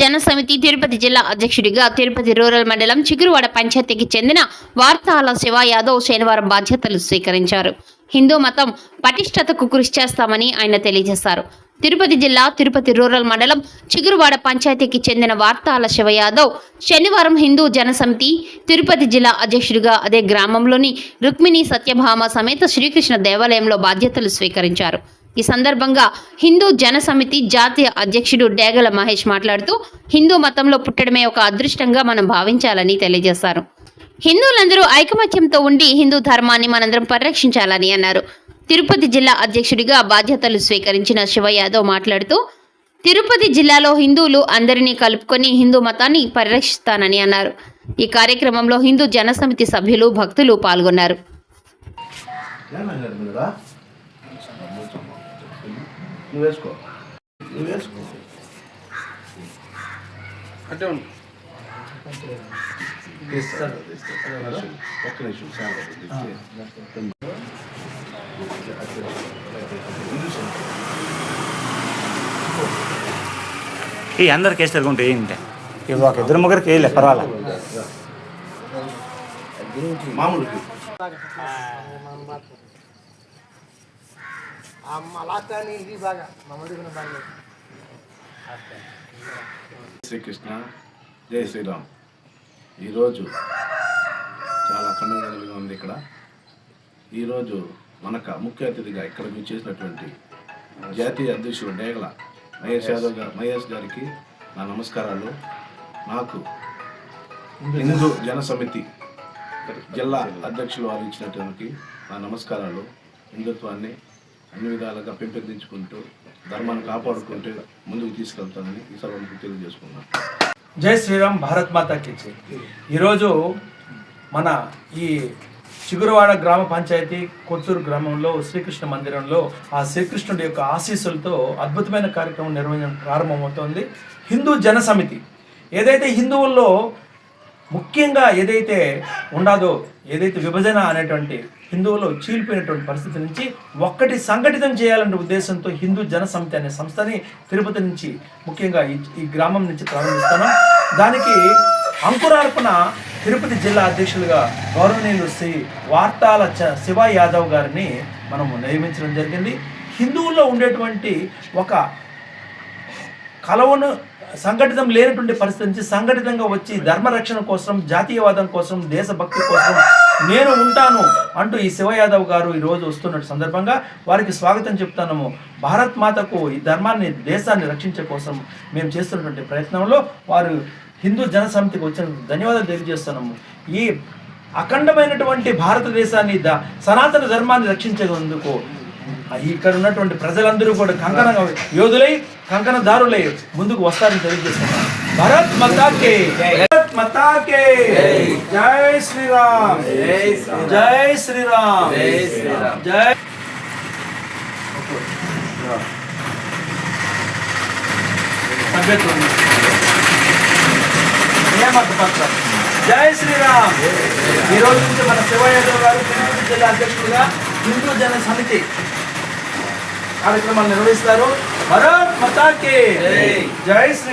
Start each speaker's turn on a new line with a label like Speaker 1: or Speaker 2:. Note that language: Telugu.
Speaker 1: జన సమితి తిరుపతి జిల్లా అధ్యక్షుడిగా తిరుపతి రూరల్ మండలం చిగురువాడ పంచాయతీకి చెందిన వార్తాల శివ యాదవ్ శనివారం బాధ్యతలు స్వీకరించారు. హిందూ మతం పటిష్టతకు కృషి చేస్తామని ఆయన తెలియజేశారు. తిరుపతి జిల్లా తిరుపతి రూరల్ మండలం చిగురువాడ పంచాయతీకి చెందిన వార్తాల శివ యాదవ్ శనివారం హిందూ జనసమితి తిరుపతి జిల్లా అధ్యక్షుడిగా అదే గ్రామంలోని రుక్మిణి సత్యభామ సమేత శ్రీకృష్ణ దేవాలయంలో బాధ్యతలు స్వీకరించారు. ఈ సందర్భంగా హిందూ జనసమితి జాతీయ అధ్యక్షుడు డేగల మహేష్ మాట్లాడుతూ హిందూ మతంలో పుట్టడమే ఒక అదృష్టంగా మనం భావించాలని తెలియజేశారు. హిందువులందరూ ఐకమత్యంతో ఉండి హిందూ ధర్మాన్ని మనందరం పరిరక్షించాలని అన్నారు. తిరుపతి జిల్లా అధ్యక్షుడిగా బాధ్యతలు స్వీకరించిన శివ యాదవ్ మాట్లాడుతూ తిరుపతి జిల్లాలో హిందువులు అందరినీ కలుపుకొని హిందూ మతాన్ని పరిరక్షిస్తానని అన్నారు. ఈ కార్యక్రమంలో హిందూ జనసమితి సభ్యులు భక్తులు పాల్గొన్నారు.
Speaker 2: నువ్వు వేసుకో. నువ్వు వేసుకో.
Speaker 3: అంటే ఉండు.
Speaker 2: ఒక్క నిమిషం
Speaker 4: ఈ అందరికి వేస్తారు కొంటే ఏంటి? ఒక ఇద్దరు ముగ్గురికి వేయలే పర్వాలే.
Speaker 2: మామూలుకి. శ్రీకృష్ణ జై శ్రీరామ్. ఈరోజు చాలా కన్నుగా ఉంది ఇక్కడ. ఈరోజు మనక ముఖ్య అతిథిగా ఇక్కడ మీరు చేసినటువంటి జాతీయ అధ్యక్షుడు డేగల మహేష్ యాదవ్ గారు మహేష్ గారికి నా నమస్కారాలు. నాకు హిందూ జన సమితి జిల్లా అధ్యక్షులు వారు ఇచ్చినటువంటి నా నమస్కారాలు. హిందుత్వాన్ని అన్ని విధాలుగా పెంపొందించుకుంటూ ధర్మాన్ని కాపాడుకుంటూ ముందుకు తీసుకెళ్తానని ఈ సభకు తెలియజేసుకున్నాను.
Speaker 3: జై శ్రీరామ్ భారత్ మాతకి ఈరోజు మన ఈ చిగురువాడ గ్రామ పంచాయతీ కొత్తూరు గ్రామంలో శ్రీకృష్ణ మందిరంలో ఆ శ్రీకృష్ణుడి యొక్క ఆశీస్సులతో అద్భుతమైన కార్యక్రమం నిర్వహించడం ప్రారంభమవుతోంది. హిందూ జన సమితి. ఏదైతే హిందువుల్లో ముఖ్యంగా ఏదైతే ఉండదో ఏదైతే విభజన అనేటువంటి హిందువులో చీలిపోయినటువంటి పరిస్థితి నుంచి ఒక్కటి సంఘటితం చేయాలనే ఉద్దేశంతో హిందూ జన సమితి అనే సంస్థని తిరుపతి నుంచి ముఖ్యంగా ఈ ఈ గ్రామం నుంచి ప్రారంభిస్తాను దానికి అంకురార్పణ తిరుపతి జిల్లా అధ్యక్షులుగా గౌరవనీయులు శ్రీ వార్తాల చ శివ యాదవ్ గారిని మనము నియమించడం జరిగింది. హిందువుల్లో ఉండేటువంటి ఒక కలవను సంఘటితం లేనటువంటి పరిస్థితి నుంచి సంఘటితంగా వచ్చి ధర్మరక్షణ కోసం జాతీయవాదం కోసం దేశభక్తి కోసం నేను ఉంటాను అంటూ ఈ శివ యాదవ్ గారు ఈరోజు వస్తున్న సందర్భంగా వారికి స్వాగతం చెప్తాము భారత్ మాతకు ఈ ధర్మాన్ని దేశాన్ని రక్షించే కోసం మేము చేస్తున్నటువంటి ప్రయత్నంలో వారు హిందూ జన సమితికి వచ్చిన ధన్యవాదాలు తెలియజేస్తున్నాము ఈ అఖండమైనటువంటి భారతదేశాన్ని ద సనాతన ధర్మాన్ని రక్షించేందుకు ఇక్కడ ఉన్నటువంటి ప్రజలందరూ కూడా కంకణ యోధులై కంకణదారులై ముందుకు వస్తారని తెలియజేస్తున్నారు భరత్ మతాకే. భరత్ మతాకే. జై శ్రీరామ్. జై శ్రీరామ్. జై సభ్యత్వం. నియామక పత్రం. జై శ్రీరామ్. ఈ రోజు నుంచి మన శివ యాదవ్ గారు తిరుపతి జిల్లా అధ్యక్షుడుగా హిందూ జన సమితి కార్యక్రమాలు నిర్వహిస్తారు. భరత్ మతాకి. జై శ్రీ